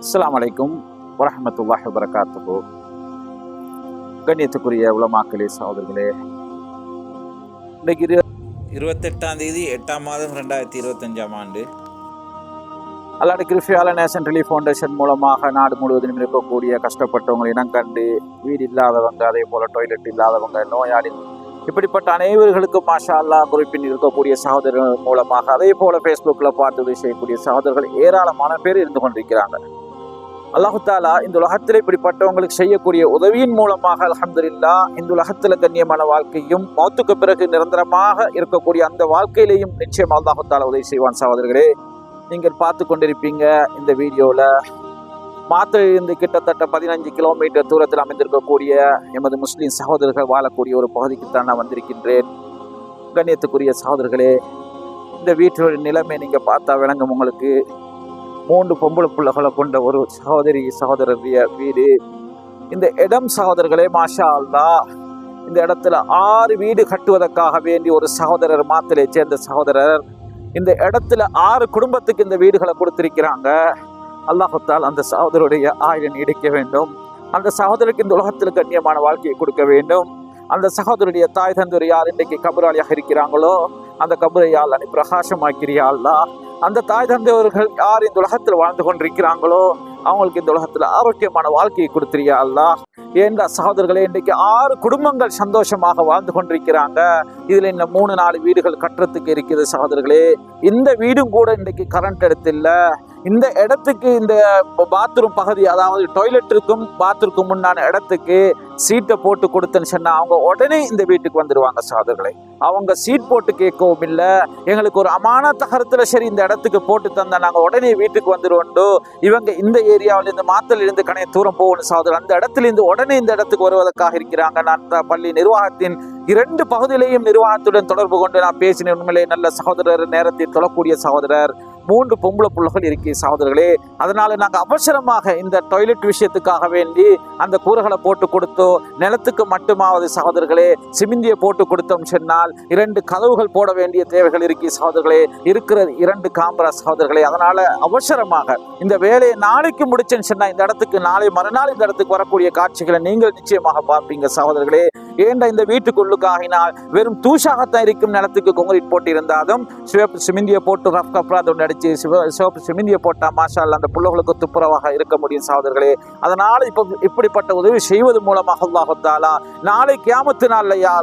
அஸ்ஸலாமு அலைக்கும் வரஹ்மத்துல்லாஹி வபரகாத்துஹு. கண்ணியத்துக்குரிய உலமாக்களே சகோதரர்களே இன்றைக்கு இரு இருபத்தெட்டாம் தேதி எட்டாம் மாதம் ரெண்டாயிரத்தி இருபத்தஞ்சாம் ஆண்டு. அல்லாடி கிருஃபியால நேஷன் ரிலீஃப் ஃபவுண்டேஷன் மூலமாக நாடு முழுவதிலும் இருக்கக்கூடிய கஷ்டப்பட்டவங்களை இனம் கண்டு வீடு இல்லாதவங்க அதே போல டாய்லெட் இல்லாதவங்க நோயாளி இப்படிப்பட்ட அனைவர்களுக்கும் மாஷா அல்லாஹ் குறிப்பில் இருக்கக்கூடிய சகோதரர்கள் மூலமாக அதே போல ஃபேஸ்புக்கில் பார்த்து செய்யக்கூடிய சகோதரர்கள் ஏராளமான பேர் இருந்து கொண்டிருக்கிறாங்க. அல்லாஹு தாலா இந்த உலகத்தில் இப்படிப்பட்டவங்களுக்கு செய்யக்கூடிய உதவியின் மூலமாக அலமதுல்லா இந்த உலகத்தில் கண்ணியமான வாழ்க்கையும் மௌத்துக்கு பிறகு நிரந்தரமாக இருக்கக்கூடிய அந்த வாழ்க்கையிலையும் நிச்சயம் அல்லாஹு உதவி செய்வான் சகோதரர்களே. நீங்கள் பார்த்து கொண்டிருப்பீங்க இந்த வீடியோவில் மாத்திரையிலிருந்து கிட்டத்தட்ட பதினஞ்சு கிலோமீட்டர் தூரத்தில் அமைந்திருக்கக்கூடிய எமது முஸ்லீம் சகோதரர்கள் வாழக்கூடிய ஒரு பகுதிக்கு தான் நான் வந்திருக்கின்றேன். கண்ணியத்துக்குரிய சகோதரர்களே இந்த வீட்டினுடைய நிலைமை நீங்கள் பார்த்தா விளங்கும் உங்களுக்கு. மூன்று பொம்பளை பிள்ளைகளை கொண்ட ஒரு சகோதரி சகோதரருடைய வீடு. இந்த இடம் சகோதரர்களே மாஷா அல்லா இந்த இடத்துல ஆறு வீடு கட்டுவதற்காக வேண்டி ஒரு சகோதரர் மாத்திரை சேர்ந்த சகோதரர். இந்த இடத்துல ஆறு குடும்பத்துக்கு இந்த வீடுகளை கொடுத்திருக்கிறாங்க. அல்லாஹத்தால் அந்த சகோதரருடைய ஆயுள் நீடிக்க வேண்டும். அந்த சகோதரருக்கு இந்த உலகத்தில் கண்ணியமான வாழ்க்கையை கொடுக்க வேண்டும். அந்த சகோதரருடைய தாய் தந்தூர் யார் இன்றைக்கு கபராளியாக இருக்கிறாங்களோ அந்த கபரை யாழ் அனி பிரகாசமாக்கிறியா அல்லா அந்த தாய் தந்தையவர்கள் யார் இந்த உலகத்தில் வாழ்ந்து கொண்டிருக்கிறாங்களோ அவங்களுக்கு இந்த உலகத்தில் ஆரோக்கியமான வாழ்க்கையை கொடுத்துறியா அல்லா ஏண்டா சகோதரர்களே இன்றைக்கு ஆறு குடும்பங்கள் சந்தோஷமாக வாழ்ந்து கொண்டிருக்கிறாங்க. இதில் இந்த மூணு நாலு வீடுகள் கட்டுறதுக்கு இருக்குது சகோதரர்களே. இந்த வீடும் கூட இன்றைக்கு கரண்ட் எடுத்தில்ல இந்த இடத்துக்கு இந்த பாத்ரூம் பகுதி அதாவது டாய்லெட்டிற்கும் பாத்ரூமுக்கும் உண்டான இடத்துக்கு சீட்டை போட்டு கொடுத்தேன்னு சொன்னால் அவங்க உடனே இந்த வீட்டுக்கு வந்துடுவாங்க சாதர்களை அவங்க சீட் போட்டு கேட்கவும் இல்லை. எங்களுக்கு ஒரு அமான தகரத்தில் சரி இந்த இடத்துக்கு போட்டு தந்தா நாங்கள் உடனே வீட்டுக்கு வந்துடுவோண்டோ இவங்க இந்த ஏரியாவில் இந்த மாத்தல கணைய தூரம் போகணும் சாதர் அந்த இடத்துல இருந்து உடனே இந்த இடத்துக்கு வருவதற்காக இருக்கிறாங்க. நான் பள்ளி நிர்வாகத்தின் இரண்டு பகுதியிலையும் நிர்வாகத்துடன் தொடர்பு கொண்டு நான் பேசின உண்மையிலே நல்ல சகோதரர் நேரத்தில் தொழக்கூடிய சகோதரர். மூன்று பொம்பளை பிள்ளைகள் இருக்கு சகோதரர்களே. அதனால நாங்கள் அவசரமாக இந்த டாய்லெட் விஷயத்துக்காக வேண்டி அந்த கூரைகளை போட்டு கொடுத்தோ நிலத்துக்கு மட்டுமாவது சகோதரர்களே சிமிந்தியை போட்டு கொடுத்தோம் சொன்னால் இரண்டு கதவுகள் போட வேண்டிய தேவைகள் இருக்கு சகோதரர்களே. இருக்கிற இரண்டு காம்பரா சகோதரர்களே. அதனால அவசரமாக இந்த வேலையை நாளைக்கு முடிச்சேன்னு சொன்னால் இந்த இடத்துக்கு நாளை மறுநாள் இந்த இடத்துக்கு வரக்கூடிய காட்சிகளை நீங்கள் நிச்சயமாக பார்ப்பீங்க சகோதரர்களே. ஏண்ட இந்த வீட்டுக்குள்ளுக்காகினால் வெறும் தூஷாகத்தான் இருக்கும் நிலத்துக்கு கொங்கரீட் போட்டு இருந்தாலும் சிவப்பு சிமிந்தியை போட்டு ரஃப் கப்ரா அதை அடிச்சு சிவ சிவப்பு சிமிந்தியை போட்டா மாஷா அந்த பிள்ளைகளுக்கு துப்புரவாக இருக்க முடியும் சகோதரர்களே. அதனால இப்போ இப்படிப்பட்ட உதவி செய்வது மூலமாக அல்லாஹு நாளை கேமத்து நாள்லயா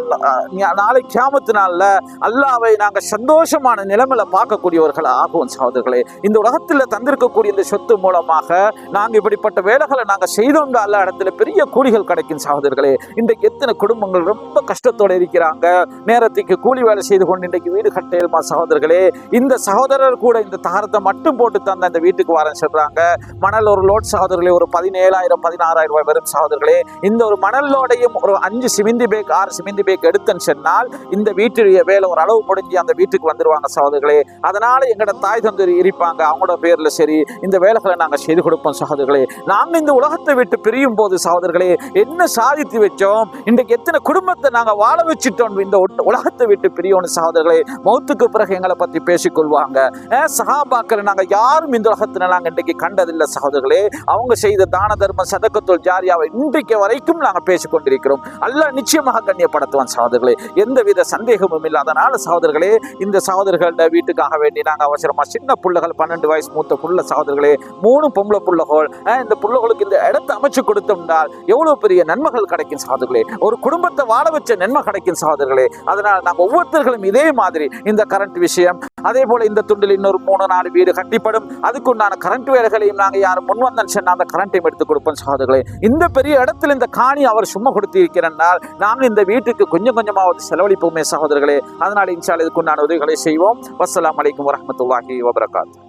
நாளை கேமத்து நாள்ல அல்லாவை நாங்க சந்தோஷமான நிலைமையில பார்க்கக்கூடியவர்கள் ஆகும் சகோதரர்களே. இந்த உலகத்துல தந்திருக்கக்கூடிய இந்த சொத்து மூலமாக நாங்க இப்படிப்பட்ட வேலைகளை நாங்க செய்தோம் அல்ல இடத்துல பெரிய கூலிகள் கிடைக்கும் சகோதரர்களே. இன்றைக்கு எத்தனை குடும்பங்கள் ரொம்ப கஷ்டத்தோட இருக்கிறாங்க. நேரத்துக்கு கூலி வேலை செய்து கொண்டு இன்றைக்கு வீடு கட்டையிலுமா சகோதரர்களே இந்த சகோதரர் கூட இந்த தாரத்தை மட்டும் போட்டு தந்த இந்த வீட்டுக்கு வரேன்னு சொல்றாங்க. மணல் ஒரு லோட் சகோதரர்களே ஒரு பதினேழாயிரம் பதினாறாயிரம் ரூபாய் வரும் சகோதரர்களே. இந்த ஒரு மணல் லோடையும் ஒரு அஞ்சு சிமிந்தி பேக் ஆறு சிமிந்தி பேக் எடுத்தேன்னு சொன்னால் இந்த வீட்டுடைய வேலை ஒரு அளவு முடிஞ்சு அந்த வீட்டுக்கு வந்துருவாங்க சகோதரர்களே. அதனால எங்களோட தாய் தந்தர் இருப்பாங்க அவங்களோட பேர்ல சரி இந்த வேலைகளை நாங்கள் செய்து கொடுப்போம் சகோதரர்களே. நாங்கள் இந்த உலகத்தை விட்டு பிரியும் போது சகோதரர்களே என்ன சாதித்து வச்சோம்? இன்றைக்கு எத்தனை குடும்பத்தை நாங்க வாழ வச்சுட்டோம் இந்த உலகத்தை விட்டு பிரியணும் சகோதரர்களே மௌத்துக்கு பிறகு எங்களை பத்தி பேசிக்கொள்வாங்க. அஹ் சகாபாக்களை நாங்க யாரும் இந்த உலகத்தில் நாங்கள் இன்றைக்கு கண்டதில்லை சகோதரர்களே. அவங்க செய்த தான தர்ம சதக்கத்தோல் ஜாரியாவை இன்றைக்கு வரைக்கும் நாங்க பேசிக்கொண்டிருக்கிறோம். அல்ல நிச்சயமாக கண்ணியப்படுத்துவான் சகோதரர்களே. எந்தவித சந்தேகமும் இல்லாதனால சகோதரர்களே இந்த சகோதரர்கள வீட்டுக்காக வேண்டி நாங்க அவசரமா சின்ன புள்ளைகள் பன்னெண்டு வயசு மூத்த புள்ள சகோதரர்களே மூணு பொம்பளை பிள்ளைகள் இந்த பிள்ளைகளுக்கு இந்த இடத்தை அமைச்சு கொடுத்தோம்னால் எவ்வளவு பெரிய நன்மைகள் கிடைக்கும் சகோதரர்களே. ஒரு குடும்பத்தை வாழ வச்ச நன்மை கிடைக்கும் சகோதரர்களே. அதனால் நாம் ஒவ்வொருத்தர்களும் இதே மாதிரி இந்த கரண்ட் விஷயம் அதே போல இந்த துண்டில் இன்னொரு மூணு நாலு வீடு கட்டிப்படும். அதுக்குண்டான கரண்ட் வேலைகளையும் நாங்கள் யாரும் முன் வந்தன் அந்த கரண்ட்டையும் எடுத்து கொடுப்போம் சகோதரர்களே. இந்த பெரிய இடத்துல இந்த காணி அவர் சும்மா கொடுத்து இருக்கிறனால் நாங்கள் இந்த வீட்டுக்கு கொஞ்சம் கொஞ்சமாவது செலவழிப்போமே சகோதரர்களே. அதனால் இன்ஷால் இதுக்குண்டான உதவிகளை செய்வோம். வசலாம் அலைக்கும் வரஹ்மத்துல்லாஹி வபரகாத்து